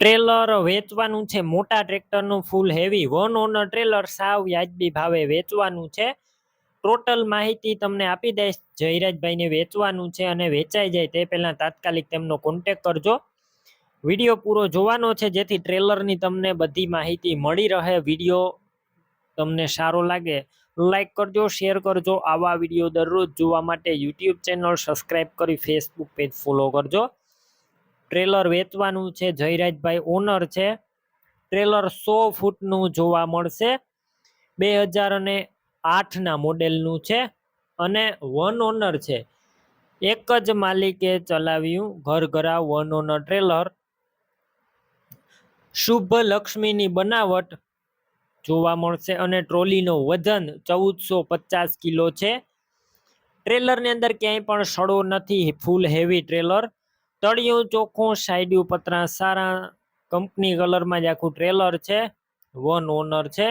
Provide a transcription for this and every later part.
Trailer વેચવાનું છે. મોટા ટ્રેક્ટરનું full heavy one owner trailer સાવ વ્યાજબી ભાવે વેચવાનું છે. ટોટલ માહિતી તમને આપી દઈશ. જયરાજભાઈને વેચવાનું છે અને વેચાઈ જાય તે પહેલાં તાત્કાલિક તેમનો કોન્ટેક કરજો. વીડિયો પૂરો જોવાનો છે, જેથી ટ્રેલરની તમને બધી માહિતી મળી રહે. વીડિયો તમને સારો લાગે લાઇક કરજો શેર કરજો. આવા વીડિયો દરરોજ જોવા માટે યુટ્યુબ ચેનલ સબસ્ક્રાઈબ કરી ફેસબુક પેજ ફોલો કરજો. ટ્રેલર વેચવાનું છે, જયરાજભાઈ ઓનર છે. ટ્રેલર સો ફૂટનું જોવા મળશે. બે હજાર અને આઠના મોડેલનું છે અને વન ઓનર છે. એક જ માલિકે ચલાવ્યું ઘર ઘરા વન ઓનર ટ્રેલર. શુભ લક્ષ્મીની બનાવટ જોવા મળશે અને ટ્રોલીનો વજન ચૌદસો પચાસ કિલો છે. ટ્રેલરની અંદર ક્યાંય પણ સડો નથી, ફૂલ હેવી ટ્રેલર. તળિયું ચોખ્ખું સાઈડ્યું પતરા સારા કંપની કલરમાં જ આખું ટ્રેલર છે. વન ઓનર છે.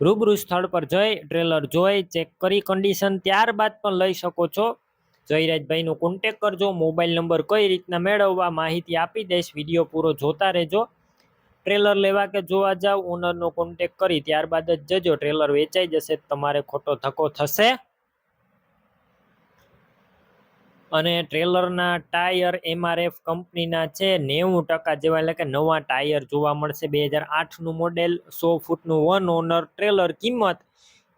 રૂબરૂ સ્થળ પર જઈ ટ્રેલર જોઈ ચેક કરી કન્ડિશન ત્યારબાદ પણ લઈ શકો છો. જયરાજભાઈનો કોન્ટેક કરજો મોબાઈલ નંબર કઈ રીતના મેળવવા, માહિતી આપી દઈશ વીડિયો પૂરો જોતા રહેજો. ટ્રેલર લેવા કે જોવા જાવ ઓનરનો કોન્ટેક કરી ત્યારબાદ જ જજો ટ્રેલર વેચાઈ જશે, તમારે ખોટો ધક્કો થશે. અને ટ્રેલરના ટાયર એમઆરએફ કંપનીના છે, નેવું ટકા જેવા, એટલે કે નવા ટાયર જોવા મળશે બે હજાર આઠનું મોડેલ. સો ફૂટનું વન ઓનર ટ્રેલર કિંમત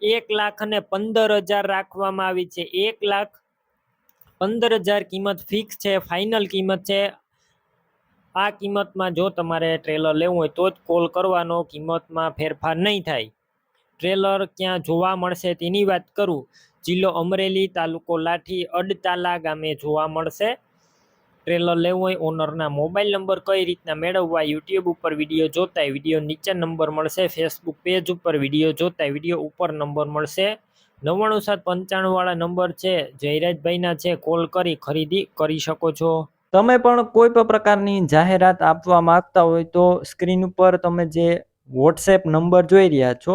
એક લાખ અને પંદર હજાર રાખવામાં આવી છે. એક લાખ પંદર હજાર કિંમત ફિક્સ છે ફાઇનલ કિંમત છે. આ કિંમતમાં જો તમારે ટ્રેલર લેવું હોય તો જ કોલ કરવાનો, કિંમતમાં ફેરફાર નહીં થાય. ટ્રેલર ક્યાં જોવા મળશે તેની વાત કરું. જિલ્લો અમરેલી તાલુકો લાઠી અડતાલા ગામે જોવા મળશે. ટ્રેલર લેવું હોય ઓનરના મોબાઈલ નંબર કઈ રીતના મેળવવા યુટ્યુબ ઉપર વીડિયો જોતા વીડિયો નીચે નંબર મળશે. ફેસબુક પેજ ઉપર વીડિયો જોતા વીડિયો ઉપર નંબર મળશે. નવ્વાણું સાત પંચાણુંવાળા નંબર છે. જયરાજભાઈના છે. કોલ કરી ખરીદી કરી શકો છો. તમે પણ કોઈ પણ પ્રકારની જાહેરાત આપવા માંગતા હોય તો સ્ક્રીન ઉપર તમે જે વોટ્સએપ નંબર જોઈ રહ્યા છો